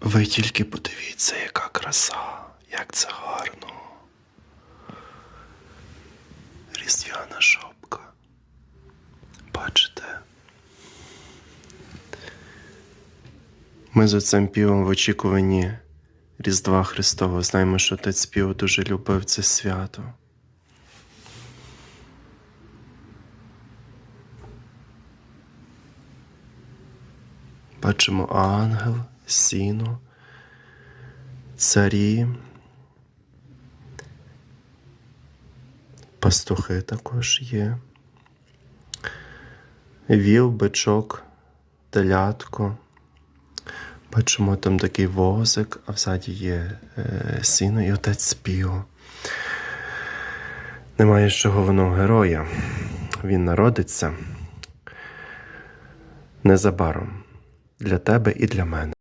Ви тільки подивіться, яка краса, як це гарно. Різдвяна шапка. Бачите? Ми за цим півом в очікуванні Різдва Христового знаємо, що отець пів дуже любив це свято. Бачимо ангел, сіно, царі, пастухи також є. Віл, бичок, телятко. Бачимо там такий возик, а взаді є е, сіно і отець спів. Немає ще головного героя. Він народиться незабаром для тебе і для мене.